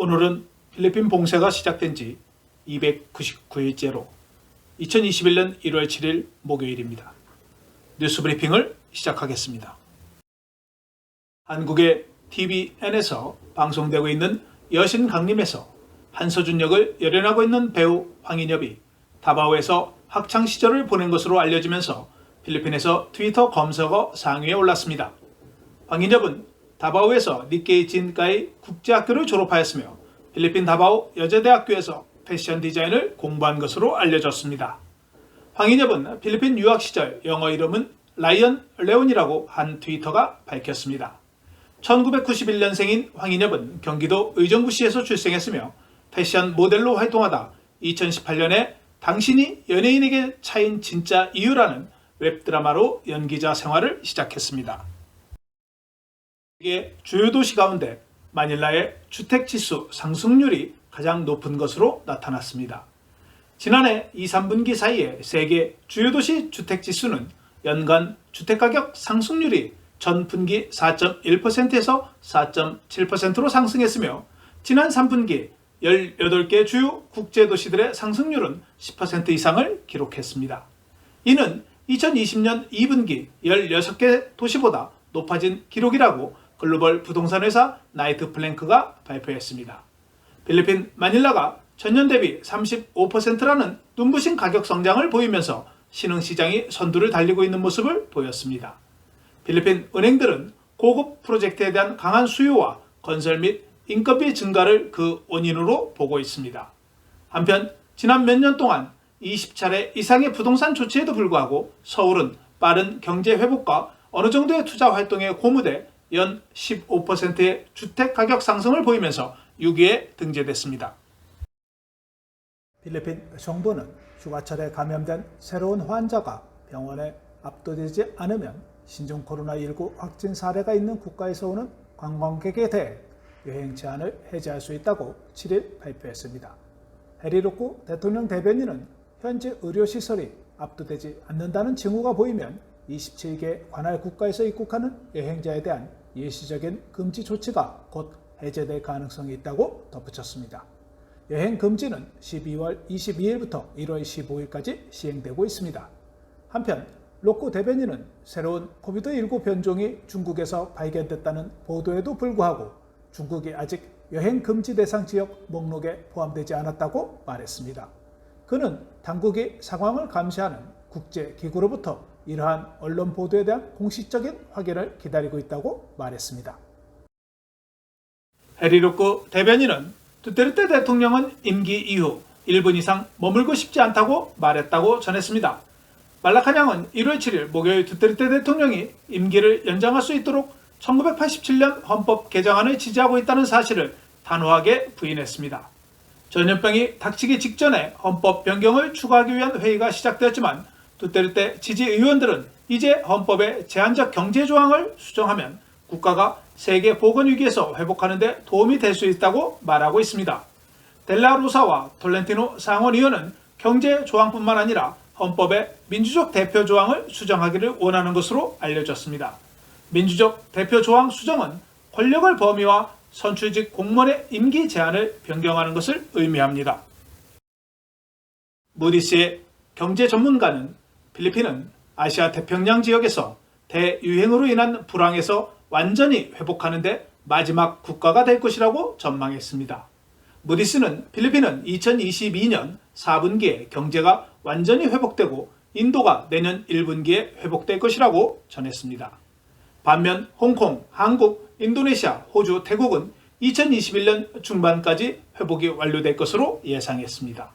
오늘은 필리핀 봉쇄가 시작된 지 299일째로 2021년 1월 7일 목요일입니다. 뉴스 브리핑을 시작하겠습니다. 한국의 TVN에서 방송되고 있는 여신 강림에서 한서준 역을 열연하고 있는 배우 황인엽이 다바오에서 학창 시절을 보낸 것으로 알려지면서 필리핀에서 트위터 검색어 상위에 올랐습니다. 황인엽은 다바오에서 니케이 진가의 국제학교를 졸업하였으며 필리핀 다바오 여자대학교에서 패션 디자인을 공부한 것으로 알려졌습니다. 황인엽은 필리핀 유학 시절 영어 이름은 라이언 레온이라고 한 트위터가 밝혔습니다. 1991년생인 황인엽은 경기도 의정부시에서 출생했으며 패션 모델로 활동하다 2018년에 당신이 연예인에게 차인 진짜 이유라는 웹드라마로 연기자 생활을 시작했습니다. 세계 주요 도시 가운데 마닐라의 주택지수 상승률이 가장 높은 것으로 나타났습니다. 지난해 2, 3분기 사이에 세계 주요 도시 주택지수는 연간 주택가격 상승률이 전 분기 4.1%에서 4.7%로 상승했으며 지난 3분기 18개 주요 국제도시들의 상승률은 10% 이상을 기록했습니다. 이는 2020년 2분기 16개 도시보다 높아진 기록이라고 글로벌 부동산 회사 나이트 플랭크가 발표했습니다. 필리핀 마닐라가 전년 대비 35%라는 눈부신 가격 성장을 보이면서 신흥 시장이 선두를 달리고 있는 모습을 보였습니다. 필리핀 은행들은 고급 프로젝트에 대한 강한 수요와 건설 및 인건비 증가를 그 원인으로 보고 있습니다. 한편 지난 몇 년 동안 20차례 이상의 부동산 조치에도 불구하고 서울은 빠른 경제 회복과 어느 정도의 투자 활동에 고무돼 연 15%의 주택 가격 상승을 보이면서 6위에 등재됐습니다. 필리핀 정부는 휴가철에 감염된 새로운 환자가 병원에 압도되지 않으면 신종 코로나19 확진 사례가 있는 국가에서 오는 관광객에 대해 여행 제한을 해제할 수 있다고 7일 발표했습니다. 해리로쿠 대통령 대변인은 현재 의료시설이 압도되지 않는다는 징후가 보이면 27개 관할 국가에서 입국하는 여행자에 대한 예시적인 금지 조치가 곧 해제될 가능성이 있다고 덧붙였습니다. 여행 금지는 12월 22일부터 1월 15일까지 시행되고 있습니다. 한편 로코 대변인은 새로운 코비드19 변종이 중국에서 발견됐다는 보도에도 불구하고 중국이 아직 여행 금지 대상 지역 목록에 포함되지 않았다고 말했습니다. 그는 당국이 상황을 감시하는 국제기구로부터 이러한 언론 보도에 대한 공식적인 확인을 기다리고 있다고 말했습니다. 해리로크 대변인은 두테르테 대통령은 임기 이후 1분 이상 머물고 싶지 않다고 말했다고 전했습니다. 말라카냥은 1월 7일 목요일 두테르테 대통령이 임기를 연장할 수 있도록 1987년 헌법 개정안을 지지하고 있다는 사실을 단호하게 부인했습니다. 전염병이 닥치기 직전에 헌법 변경을 추구하기 위한 회의가 시작되었지만 두테르테 지지 의원들은 이제 헌법에 제한적 경제 조항을 수정하면 국가가 세계 보건 위기에서 회복하는 데 도움이 될 수 있다고 말하고 있습니다. 델라루사와 톨렌티노 상원 의원은 경제 조항뿐만 아니라 헌법의 민주적 대표 조항을 수정하기를 원하는 것으로 알려졌습니다. 민주적 대표 조항 수정은 권력을 범위와 선출직 공무원의 임기 제한을 변경하는 것을 의미합니다. 무디스의 경제 전문가는 필리핀은 아시아 태평양 지역에서 대유행으로 인한 불황에서 완전히 회복하는 데 마지막 국가가 될 것이라고 전망했습니다. 무디스는 필리핀은 2022년 4분기에 경제가 완전히 회복되고 인도가 내년 1분기에 회복될 것이라고 전했습니다. 반면 홍콩, 한국, 인도네시아, 호주, 태국은 2021년 중반까지 회복이 완료될 것으로 예상했습니다.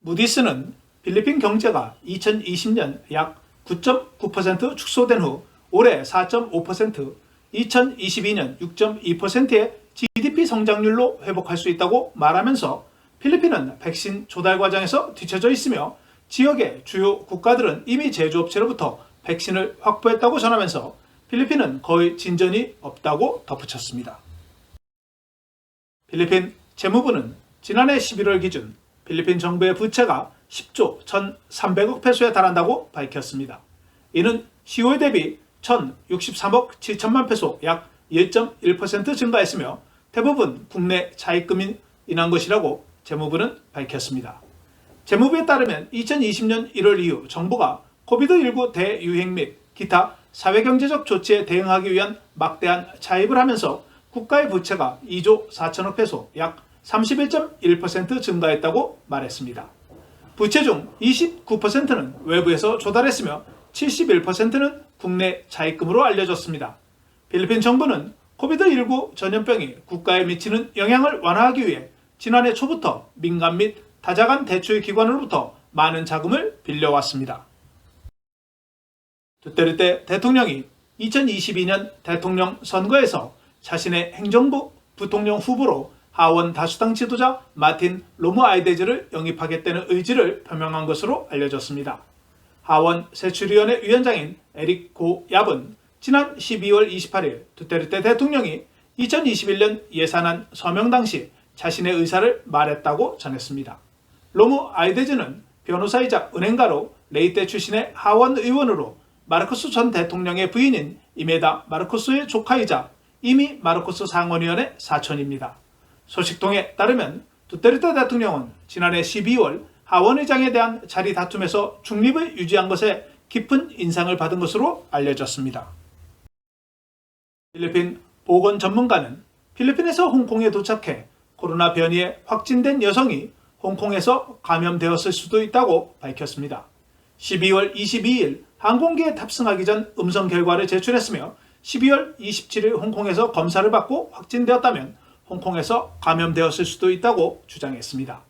무디스는 필리핀 경제가 2020년 약 9.9% 축소된 후 올해 4.5%, 2022년 6.2%의 GDP 성장률로 회복할 수 있다고 말하면서 필리핀은 백신 조달 과정에서 뒤처져 있으며 지역의 주요 국가들은 이미 제조업체로부터 백신을 확보했다고 전하면서 필리핀은 거의 진전이 없다고 덧붙였습니다. 필리핀 재무부는 지난해 11월 기준 필리핀 정부의 부채가 10조 1,300억 페소에 달한다고 밝혔습니다. 이는 10월 대비 1,063억 7천만 페소 약 1.1% 증가했으며 대부분 국내 차입금이 인한 것이라고 재무부는 밝혔습니다. 재무부에 따르면 2020년 1월 이후 정부가 코비드19 대유행 및 기타 사회경제적 조치에 대응하기 위한 막대한 차입을 하면서 국가의 부채가 2조 4천억 페소 약 31.1% 증가했다고 말했습니다. 부채 중 29%는 외부에서 조달했으며 71%는 국내 차입금으로 알려졌습니다. 필리핀 정부는 코비드19 전염병이 국가에 미치는 영향을 완화하기 위해 지난해 초부터 민간 및 다자간 대출 기관으로부터 많은 자금을 빌려왔습니다. 두테르테 대통령이 2022년 대통령 선거에서 자신의 행정부 부통령 후보로 하원 다수당 지도자 마틴 로무 아이데즈를 영입하겠다는 의지를 표명한 것으로 알려졌습니다. 하원 세출위원회 위원장인 에릭 고 얍은 지난 12월 28일 두테르테 대통령이 2021년 예산안 서명 당시 자신의 의사를 말했다고 전했습니다. 로무 아이데즈는 변호사이자 은행가로 레이테 출신의 하원 의원으로 마르코스 전 대통령의 부인인 이메다 마르코스의 조카이자 이미 마르코스 상원의원의 사촌입니다. 소식통에 따르면 두테르테 대통령은 지난해 12월 하원의장에 대한 자리 다툼에서 중립을 유지한 것에 깊은 인상을 받은 것으로 알려졌습니다. 필리핀 보건 전문가는 필리핀에서 홍콩에 도착해 코로나 변이에 확진된 여성이 홍콩에서 감염되었을 수도 있다고 밝혔습니다. 12월 22일 항공기에 탑승하기 전 음성 결과를 제출했으며 12월 27일 홍콩에서 검사를 받고 확진되었다면 홍콩에서 감염되었을 수도 있다고 주장했습니다.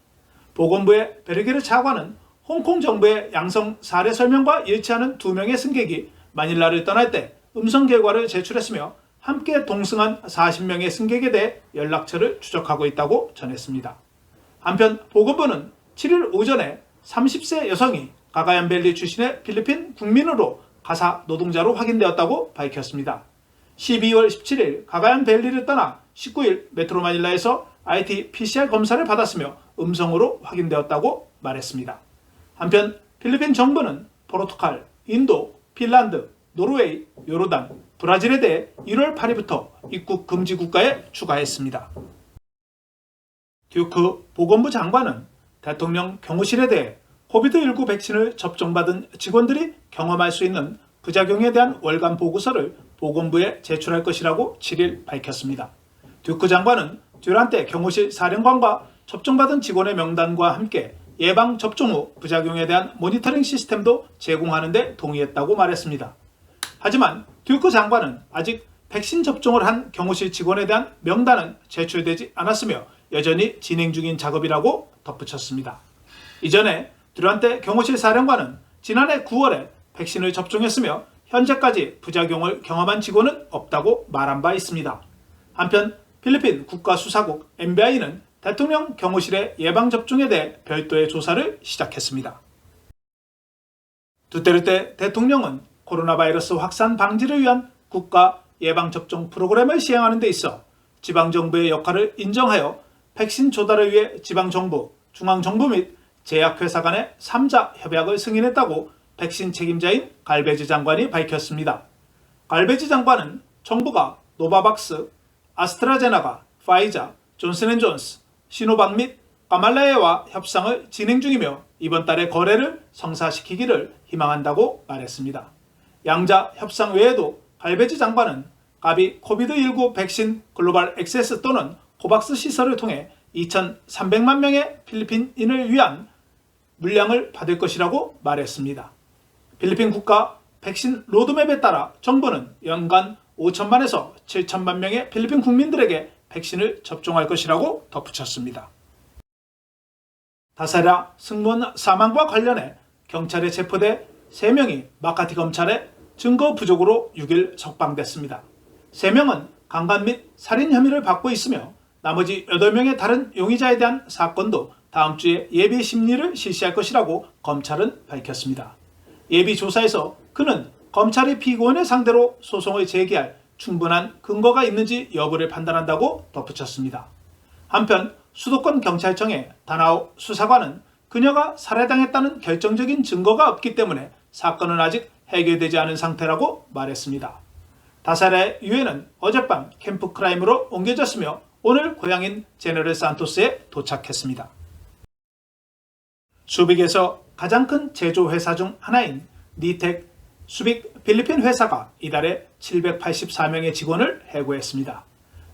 보건부의 베르게르 차관은 홍콩 정부의 양성 사례 설명과 일치하는 두 명의 승객이 마닐라를 떠날 때 음성 결과를 제출했으며 함께 동승한 40명의 승객에 대해 연락처를 추적하고 있다고 전했습니다. 한편 보건부는 7일 오전에 30세 여성이 가가얀벨리 출신의 필리핀 국민으로 가사 노동자로 확인되었다고 밝혔습니다. 12월 17일 가가얀벨리를 떠나 19일 메트로 마닐라에서 IT PCR 검사를 받았으며 음성으로 확인되었다고 말했습니다. 한편 필리핀 정부는 포르투갈, 인도, 핀란드, 노르웨이, 요르단, 브라질에 대해 1월 8일부터 입국 금지 국가에 추가했습니다. 듀크 보건부 장관은 대통령 경호실에 대해 코비드19 백신을 접종받은 직원들이 경험할 수 있는 부작용에 대한 월간 보고서를 보건부에 제출할 것이라고 7일 밝혔습니다. 듀크 장관은 듀란테 경호실 사령관과 접종받은 직원의 명단과 함께 예방 접종 후 부작용에 대한 모니터링 시스템도 제공하는 데 동의했다고 말했습니다. 하지만 듀크 장관은 아직 백신 접종을 한 경호실 직원에 대한 명단은 제출되지 않았으며 여전히 진행 중인 작업이라고 덧붙였습니다. 이전에 듀란테 경호실 사령관은 지난해 9월에 백신을 접종했으며 현재까지 부작용을 경험한 직원은 없다고 말한 바 있습니다. 한편 필리핀 국가수사국 MBI는 대통령 경호실의 예방접종에 대해 별도의 조사를 시작했습니다. 두테르테 대통령은 코로나 바이러스 확산 방지를 위한 국가 예방접종 프로그램을 시행하는 데 있어 지방정부의 역할을 인정하여 백신 조달을 위해 지방정부, 중앙정부 및 제약회사 간의 3자 협약을 승인했다고 백신 책임자인 갈베지 장관이 밝혔습니다. 갈베지 장관은 정부가 노바박스, 아스트라제나가, 파이자, 존슨앤존스, 시노박 및 까말라에와 협상을 진행 중이며 이번 달에 거래를 성사시키기를 희망한다고 말했습니다. 양자 협상 외에도 갈베지 장관은 가비 코비드19 백신 글로벌 액세스 또는 코박스 시설을 통해 2,300만 명의 필리핀인을 위한 물량을 받을 것이라고 말했습니다. 필리핀 국가 백신 로드맵에 따라 정부는 연간 5천만에서 7천만 명의 필리핀 국민들에게 백신을 접종할 것이라고 덧붙였습니다. 다사랴 승무원 사망과 관련해 경찰에 체포돼 3명이 마카티 검찰에 증거 부족으로 6일 석방됐습니다. 3명은 강간 및 살인 혐의를 받고 있으며 나머지 8명의 다른 용의자에 대한 사건도 다음 주에 예비 심리를 실시할 것이라고 검찰은 밝혔습니다. 예비 조사에서 그는 검찰이 피고인을 상대로 소송을 제기할 충분한 근거가 있는지 여부를 판단한다고 덧붙였습니다. 한편 수도권 경찰청의 다나오 수사관은 그녀가 살해당했다는 결정적인 증거가 없기 때문에 사건은 아직 해결되지 않은 상태라고 말했습니다. 다살의 유해는 어젯밤 캠프 크라임으로 옮겨졌으며 오늘 고향인 제너럴 산토스에 도착했습니다. 수빅에서 가장 큰 제조회사 중 하나인 니텍 수빅 필리핀 회사가 이달에 784명의 직원을 해고했습니다.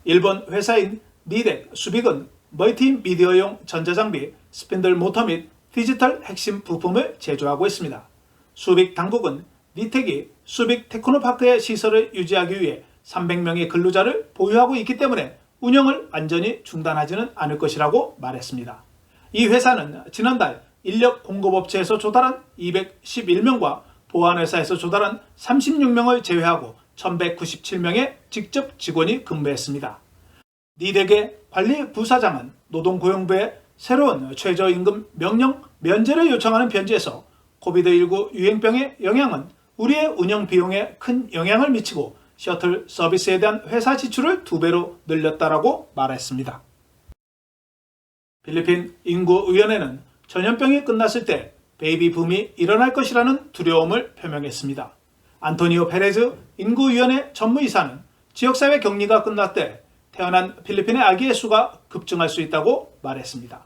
일본 회사인 니덱 수빅은 멀티미디어용 전자장비, 스핀들 모터 및 디지털 핵심 부품을 제조하고 있습니다. 수빅 당국은 니텍이 수빅 테크노파크의 시설을 유지하기 위해 300명의 근로자를 보유하고 있기 때문에 운영을 완전히 중단하지는 않을 것이라고 말했습니다. 이 회사는 지난달 인력 공급업체에서 조달한 211명과 보안회사에서 조달한 36명을 제외하고 1197명의 직접 직원이 근무했습니다. 니덱의 관리 부사장은 노동고용부에 새로운 최저임금 명령 면제를 요청하는 편지에서 코비드19 유행병의 영향은 우리의 운영 비용에 큰 영향을 미치고 셔틀 서비스에 대한 회사 지출을 두 배로 늘렸다라고 말했습니다. 필리핀 인구위원회는 전염병이 끝났을 때 베이비 붐이 일어날 것이라는 두려움을 표명했습니다. 안토니오 페레즈 인구위원회 전무이사는 지역사회 격리가 때 태어난 필리핀의 아기의 수가 급증할 수 있다고 말했습니다.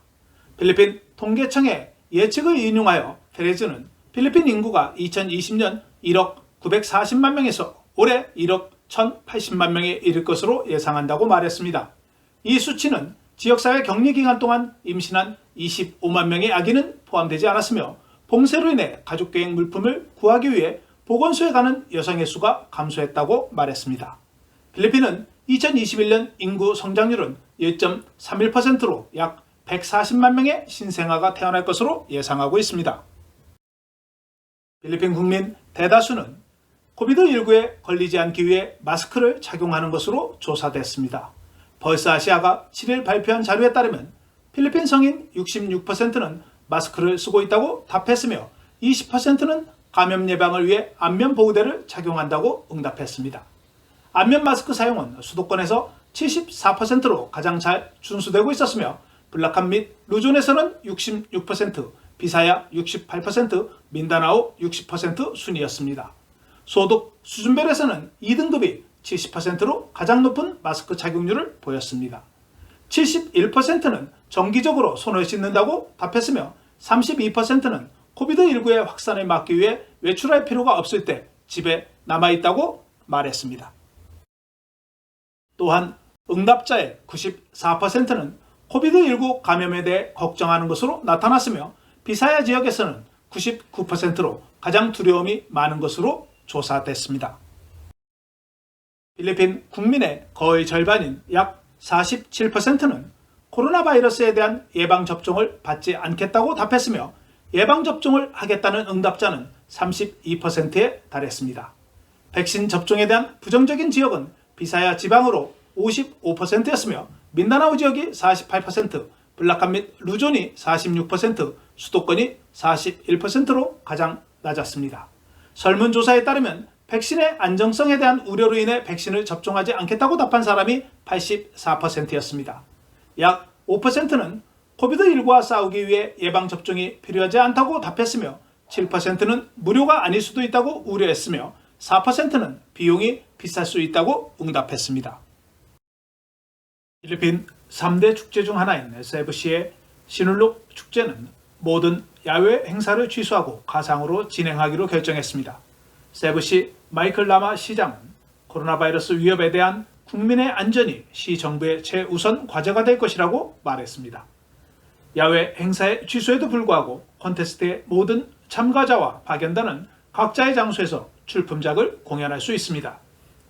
필리핀 통계청의 예측을 인용하여 페레즈는 필리핀 인구가 2020년 1억 940만 명에서 올해 1억 1080만 명에 이를 것으로 예상한다고 말했습니다. 이 수치는 지역사회 격리 기간 동안 임신한 25만 명의 아기는 포함되지 않았으며 봉쇄로 인해 가족계획 물품을 구하기 위해 보건소에 가는 여성의 수가 감소했다고 말했습니다. 필리핀은 2021년 인구 성장률은 1.31%로 약 140만 명의 신생아가 태어날 것으로 예상하고 있습니다. 필리핀 국민 대다수는 코비드19에 걸리지 않기 위해 마스크를 착용하는 것으로 조사됐습니다. 벌스 아시아가 7일 발표한 자료에 따르면 필리핀 성인 66%는 마스크를 쓰고 있다고 답했으며 20%는 감염 예방을 위해 안면 보호대를 착용한다고 응답했습니다. 안면 마스크 사용은 수도권에서 74%로 가장 잘 준수되고 있었으며 블락함 및 루존에서는 66%, 비사야 68%, 민다나오 60% 순이었습니다. 소득 수준별에서는 2등급이 70%로 가장 높은 마스크 착용률을 보였습니다. 71%는 정기적으로 손을 씻는다고 답했으며 32%는 코비드19의 확산을 막기 위해 외출할 필요가 없을 때 집에 남아있다고 말했습니다. 또한 응답자의 94%는 코비드19 감염에 대해 걱정하는 것으로 나타났으며 비사야 지역에서는 99%로 가장 두려움이 많은 것으로 조사됐습니다. 필리핀 국민의 거의 절반인 약 47%는 코로나 바이러스에 대한 예방접종을 받지 않겠다고 답했으며 예방접종을 하겠다는 응답자는 32%에 달했습니다. 백신 접종에 대한 부정적인 지역은 비사야 지방으로 55%였으며 민다나오 지역이 48%, 블락함 및 루존이 46%, 수도권이 41%로 가장 낮았습니다. 설문조사에 따르면 백신의 안정성에 대한 우려로 인해 백신을 접종하지 않겠다고 답한 사람이 84%였습니다. 약 5%는 코비드19와 싸우기 위해 예방접종이 필요하지 않다고 답했으며 7%는 무료가 아닐 수도 있다고 우려했으며 4%는 비용이 비쌀 수 있다고 응답했습니다. 필리핀 3대 축제 중 하나인 세부시의 시눌룩 축제는 모든 야외 행사를 취소하고 가상으로 진행하기로 결정했습니다. 세부시 마이클 라마 시장은 코로나 바이러스 위협에 대한 국민의 안전이 시 정부의 최우선 과제가 될 것이라고 말했습니다. 야외 행사의 취소에도 불구하고 콘테스트의 모든 참가자와 파견단은 각자의 장소에서 출품작을 공연할 수 있습니다.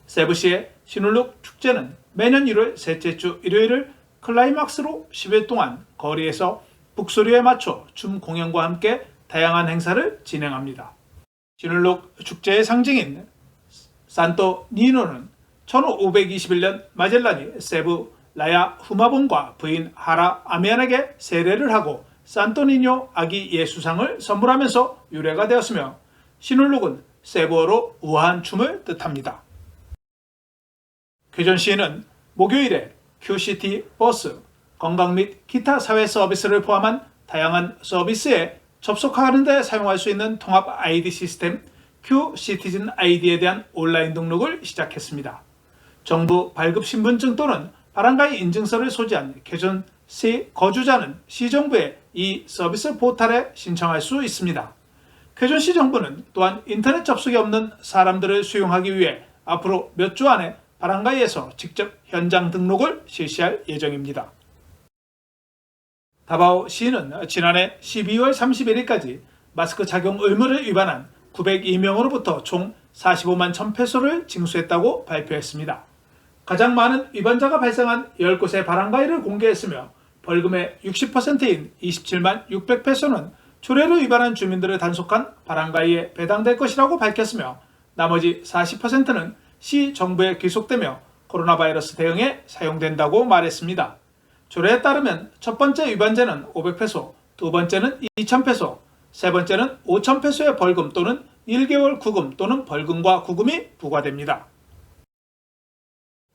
세부시의 시눌룩 축제는 매년 1월 셋째 주 일요일을 클라이막스로 10일 동안 거리에서 북소리에 맞춰 춤 공연과 함께 다양한 행사를 진행합니다. 시눌룩 축제의 상징인 산토 니노는 1521년 마젤란이 세부 라야 후마본과 부인 하라 아미안에게 세례를 하고 산토니뇨 아기 예수상을 선물하면서 유래가 되었으며 시눌룩은 세부어로 우아한 춤을 뜻합니다. 교전 시에는 목요일에 QCT 버스, 건강 및 기타 사회 서비스를 포함한 다양한 서비스에 접속하는 데 사용할 수 있는 통합 아이디 시스템 Q 시티즌 아이디에 대한 온라인 등록을 시작했습니다. 정부 발급 신분증 또는 바람가이 인증서를 소지한 쾌전시 거주자는 시정부의 이 서비스 포털에 신청할 수 있습니다. 쾌전시 정부는 또한 인터넷 접속이 없는 사람들을 수용하기 위해 앞으로 몇 주 안에 바람가이에서 직접 현장 등록을 실시할 예정입니다. 다바오 시는 지난해 12월 31일까지 마스크 착용 의무를 위반한 902명으로부터 총 45만 1000페소를 징수했다고 발표했습니다. 가장 많은 위반자가 발생한 10곳의 바람가이를 공개했으며 벌금의 60%인 27만 600페소는 조례를 위반한 주민들을 단속한 바람가이에 배당될 것이라고 밝혔으며 나머지 40%는 시 정부에 귀속되며 코로나 바이러스 대응에 사용된다고 말했습니다. 조례에 따르면 첫 번째 위반죄는 500페소, 두 번째는 2000페소, 세 번째는 5000페소의 벌금 또는 1개월 구금 또는 벌금과 구금이 부과됩니다.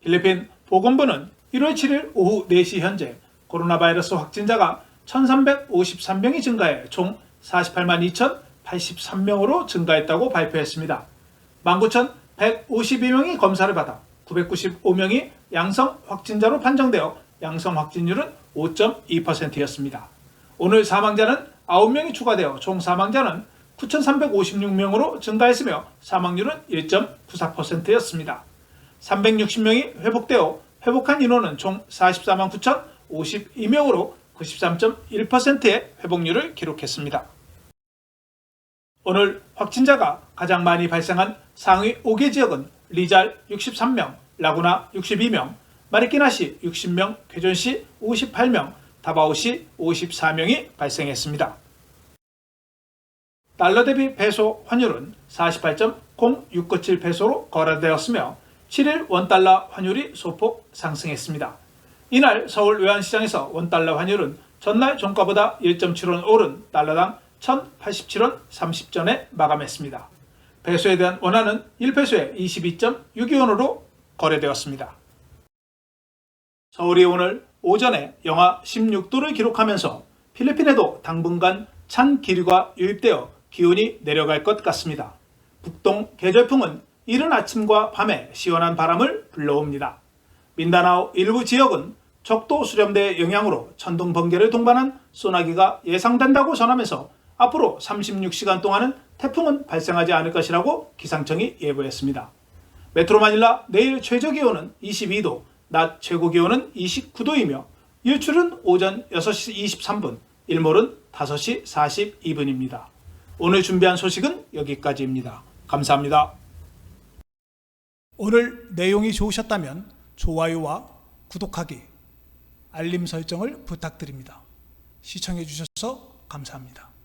필리핀 보건부는 1월 7일 오후 4시 현재 코로나 바이러스 확진자가 1353명이 증가해 총 48만 2083명으로 증가했다고 발표했습니다. 19,152명이 검사를 받아 995명이 양성 확진자로 판정되어 양성 확진율은 5.2%였습니다. 오늘 사망자는 9명이 추가되어 총 사망자는 9,356명으로 증가했으며 사망률은 1.94%였습니다. 360명이 회복되어 회복한 인원은 총 44만 9,052명으로 93.1%의 회복률을 기록했습니다. 오늘 확진자가 가장 많이 발생한 상위 5개 지역은 리잘 63명, 라구나 62명, 마리키나시 60명, 쾌전시 58명, 다바오시 54명이 발생했습니다. 달러 대비 페소 환율은 48.0697 페소로 거래되었으며 7일 원달러 환율이 소폭 상승했습니다. 이날 서울 외환시장에서 원달러 환율은 전날 종가보다 1.7원 오른 달러당 1,087원 30전에 마감했습니다. 페소에 대한 원화는 1페소에 22.62원으로 거래되었습니다. 서울이 오늘 오전에 영하 16도를 기록하면서 필리핀에도 당분간 찬 기류가 유입되어 기온이 내려갈 것 같습니다. 북동 계절풍은 이른 아침과 밤에 시원한 바람을 불러옵니다. 민다나오 일부 지역은 적도 수렴대의 영향으로 천둥 번개를 동반한 소나기가 예상된다고 전하면서 앞으로 36시간 동안은 태풍은 발생하지 않을 것이라고 기상청이 예보했습니다. 메트로 마닐라 내일 최저 기온은 22도, 낮 최고 기온은 29도이며 일출은 오전 6시 23분, 일몰은 5시 42분입니다. 오늘 준비한 소식은 여기까지입니다. 감사합니다. 오늘 내용이 좋으셨다면 좋아요와 구독하기, 알림 설정을 부탁드립니다. 시청해 주셔서 감사합니다.